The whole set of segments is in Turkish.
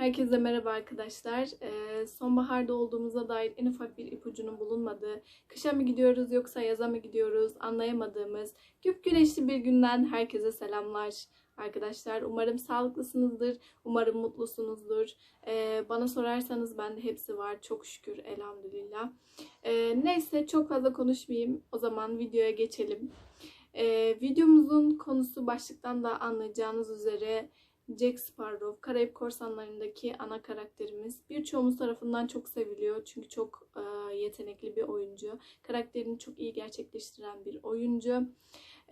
Herkese merhaba arkadaşlar. Ee, sonbaharda olduğumuza dair en ufak bir ipucunun bulunmadığı, kışa mı gidiyoruz yoksa yaza mı gidiyoruz anlayamadığımız güp güneşli bir günden herkese selamlar. Arkadaşlar umarım sağlıklısınızdır, umarım mutlusunuzdur. Ee, bana sorarsanız bende hepsi var çok şükür elhamdülillah. Ee, neyse çok fazla konuşmayayım o zaman videoya geçelim. Ee, videomuzun konusu başlıktan da anlayacağınız üzere Jack Sparrow, Karayip Korsanları'ndaki ana karakterimiz. Birçoğumuz tarafından çok seviliyor çünkü çok e, yetenekli bir oyuncu. Karakterini çok iyi gerçekleştiren bir oyuncu.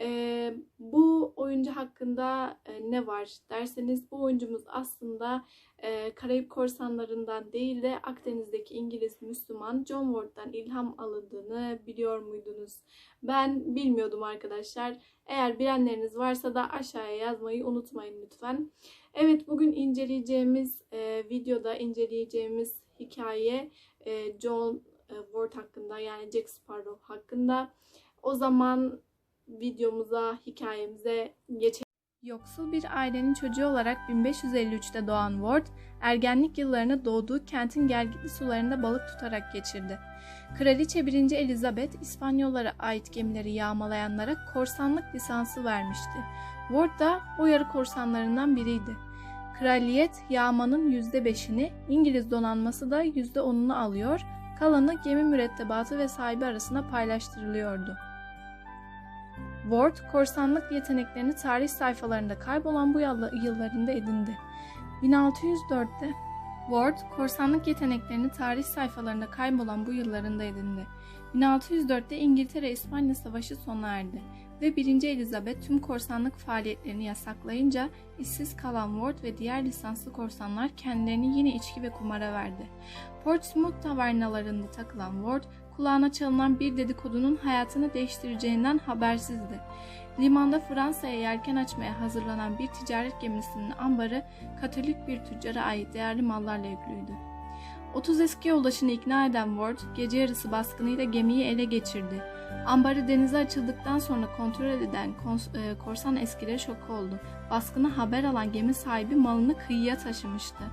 E, bu oyuncu hakkında e, ne var derseniz bu oyuncumuz aslında e, Karayip Korsanları'ndan değil de Akdeniz'deki İngiliz Müslüman John Ward'dan ilham alındığını biliyor muydunuz? Ben bilmiyordum arkadaşlar. Eğer bilenleriniz varsa da aşağıya yazmayı unutmayın lütfen. Evet bugün inceleyeceğimiz e, videoda inceleyeceğimiz hikaye e, John e, Ward hakkında yani Jack Sparrow hakkında. O zaman videomuza, hikayemize geçelim. Yoksul bir ailenin çocuğu olarak 1553'te doğan Ward, ergenlik yıllarını doğduğu kentin gelgitli sularında balık tutarak geçirdi. Kraliçe 1. Elizabeth, İspanyollara ait gemileri yağmalayanlara korsanlık lisansı vermişti. Ward da o yarı korsanlarından biriydi. Kraliyet yağmanın %5'ini, İngiliz donanması da %10'unu alıyor, kalanı gemi mürettebatı ve sahibi arasında paylaştırılıyordu. Ward, korsanlık yeteneklerini tarih sayfalarında kaybolan bu yıllarında edindi. 1604'te Ward, korsanlık yeteneklerini tarih sayfalarında kaybolan bu yıllarında edindi. 1604'te İngiltere-İspanya Savaşı sona erdi ve 1. Elizabeth tüm korsanlık faaliyetlerini yasaklayınca işsiz kalan Ward ve diğer lisanslı korsanlar kendilerini yine içki ve kumara verdi. Portsmouth tavernalarında takılan Ward, kulağına çalınan bir dedikodunun hayatını değiştireceğinden habersizdi. Limanda Fransa'ya yelken açmaya hazırlanan bir ticaret gemisinin ambarı Katolik bir tüccara ait değerli mallarla yüklüydü. 30 eski yoldaşını ikna eden Ward, gece yarısı baskınıyla gemiyi ele geçirdi. Ambarı denize açıldıktan sonra kontrol eden e, korsan eskileri şok oldu. Baskını haber alan gemi sahibi malını kıyıya taşımıştı.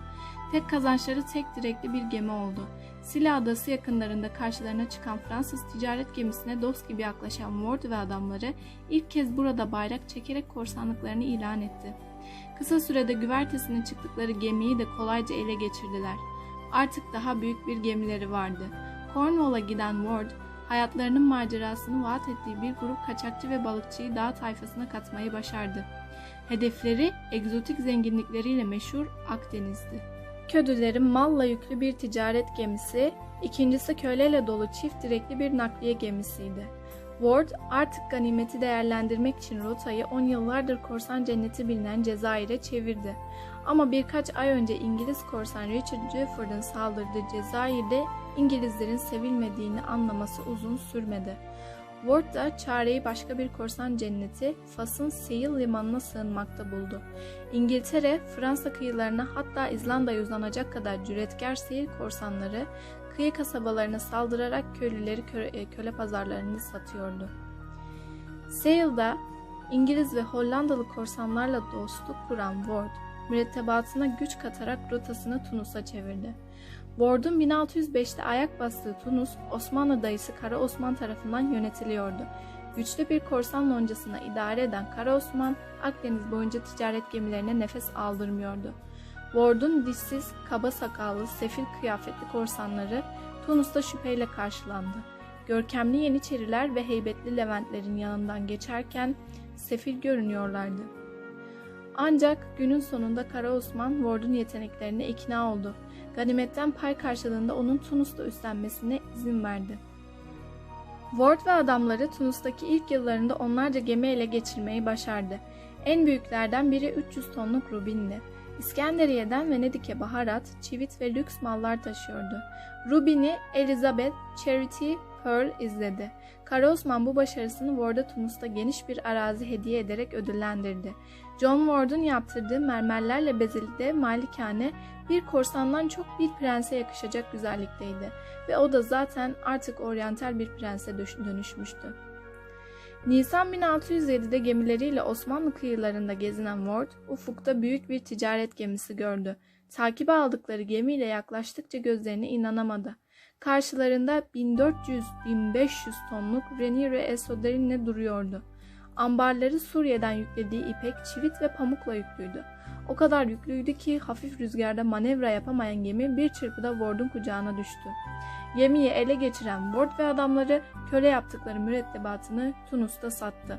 Tek kazançları tek direkli bir gemi oldu. Sila Adası yakınlarında karşılarına çıkan Fransız ticaret gemisine dost gibi yaklaşan Ward ve adamları ilk kez burada bayrak çekerek korsanlıklarını ilan etti. Kısa sürede güvertesine çıktıkları gemiyi de kolayca ele geçirdiler. Artık daha büyük bir gemileri vardı. Cornwall'a giden Ward, hayatlarının macerasını vaat ettiği bir grup kaçakçı ve balıkçıyı dağ tayfasına katmayı başardı. Hedefleri egzotik zenginlikleriyle meşhur Akdeniz'di. Ködülerin malla yüklü bir ticaret gemisi, ikincisi köleyle dolu çift direkli bir nakliye gemisiydi. Ward artık ganimeti değerlendirmek için rotayı 10 yıllardır korsan cenneti bilinen Cezayir'e çevirdi. Ama birkaç ay önce İngiliz korsan Richard Gifford'ın saldırdığı Cezayir'de İngilizlerin sevilmediğini anlaması uzun sürmedi. Ward da çareyi başka bir korsan cenneti Fas'ın Seyil limanına sığınmakta buldu. İngiltere, Fransa kıyılarına hatta İzlanda'ya uzanacak kadar cüretkar Seyil korsanları kıyı kasabalarına saldırarak köylüleri köle, e, köle pazarlarını satıyordu. Sale'da İngiliz ve Hollandalı korsanlarla dostluk kuran Ward, mürettebatına güç katarak rotasını Tunus'a çevirdi. Ward'un 1605'te ayak bastığı Tunus, Osmanlı dayısı Kara Osman tarafından yönetiliyordu. Güçlü bir korsan loncasına idare eden Kara Osman, Akdeniz boyunca ticaret gemilerine nefes aldırmıyordu. Ward'un dişsiz, kaba sakallı, sefil kıyafetli korsanları Tunus'ta şüpheyle karşılandı. Görkemli Yeniçeriler ve heybetli Leventlerin yanından geçerken sefil görünüyorlardı. Ancak günün sonunda Kara Osman Ward'un yeteneklerine ikna oldu. Ganimetten pay karşılığında onun Tunus'ta üstlenmesine izin verdi. Ward ve adamları Tunus'taki ilk yıllarında onlarca gemi ele geçirmeyi başardı. En büyüklerden biri 300 tonluk Rubin'di. İskenderiye'den Venedik'e baharat, çivit ve lüks mallar taşıyordu. Rubin'i Elizabeth Charity Pearl izledi. Kara bu başarısını Ward'a Tunus'ta geniş bir arazi hediye ederek ödüllendirdi. John Ward'un yaptırdığı mermerlerle bezeli de malikane bir korsandan çok bir prense yakışacak güzellikteydi ve o da zaten artık oryantal bir prense dönüşmüştü. Nisan 1607'de gemileriyle Osmanlı kıyılarında gezinen Ward, ufukta büyük bir ticaret gemisi gördü. Takibe aldıkları gemiyle yaklaştıkça gözlerine inanamadı. Karşılarında 1400-1500 tonluk Reniere Esoderin'le duruyordu. Ambarları Suriye'den yüklediği ipek, çivit ve pamukla yüklüydü. O kadar yüklüydü ki hafif rüzgarda manevra yapamayan gemi bir çırpıda Ward'un kucağına düştü. Gemiyi ele geçiren Ward ve adamları köle yaptıkları mürettebatını Tunus'ta sattı.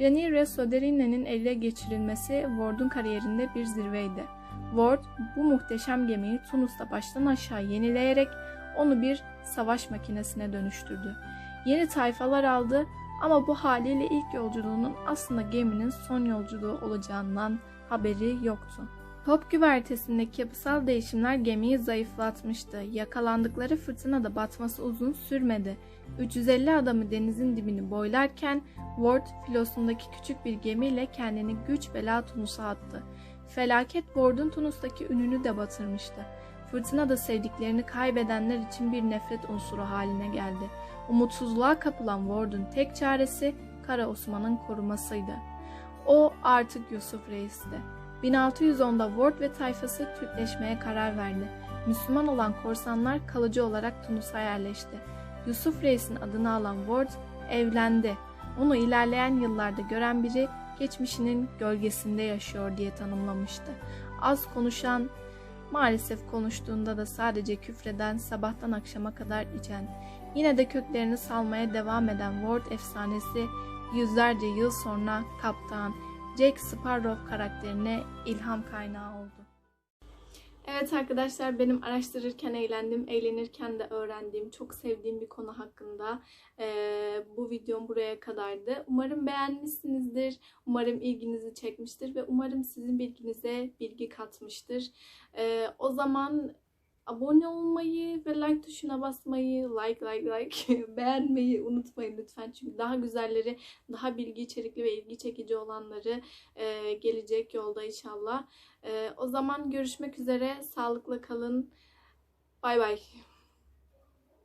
Reniere Soderine'nin ele geçirilmesi Ward'un kariyerinde bir zirveydi. Ward bu muhteşem gemiyi Tunus'ta baştan aşağı yenileyerek onu bir savaş makinesine dönüştürdü. Yeni tayfalar aldı ama bu haliyle ilk yolculuğunun aslında geminin son yolculuğu olacağından haberi yoktu. Top güvertesindeki yapısal değişimler gemiyi zayıflatmıştı. Yakalandıkları fırtınada batması uzun sürmedi. 350 adamı denizin dibini boylarken Ward filosundaki küçük bir gemiyle kendini güç bela Tunus'a attı. Felaket Ward'un Tunus'taki ününü de batırmıştı. Fırtına da sevdiklerini kaybedenler için bir nefret unsuru haline geldi. Umutsuzluğa kapılan Ward'un tek çaresi Kara Osman'ın korumasıydı. O artık Yusuf Reis'ti. 1610'da Ward ve tayfası Türkleşmeye karar verdi. Müslüman olan korsanlar kalıcı olarak Tunus'a yerleşti. Yusuf Reis'in adını alan Ward evlendi. Onu ilerleyen yıllarda gören biri geçmişinin gölgesinde yaşıyor diye tanımlamıştı. Az konuşan, maalesef konuştuğunda da sadece küfreden, sabahtan akşama kadar içen, yine de köklerini salmaya devam eden Ward efsanesi yüzlerce yıl sonra kaptan Jack Sparrow karakterine ilham kaynağı oldu. Evet arkadaşlar benim araştırırken eğlendim, eğlenirken de öğrendiğim, çok sevdiğim bir konu hakkında eee, bu videom buraya kadardı. Umarım beğenmişsinizdir, umarım ilginizi çekmiştir ve umarım sizin bilginize bilgi katmıştır. Eee, o zaman abone olmayı ve like tuşuna basmayı, like like like beğenmeyi unutmayın lütfen. Çünkü daha güzelleri, daha bilgi içerikli ve ilgi çekici olanları eee, gelecek yolda inşallah. Ee, o zaman görüşmek üzere. Sağlıkla kalın. Bay bay.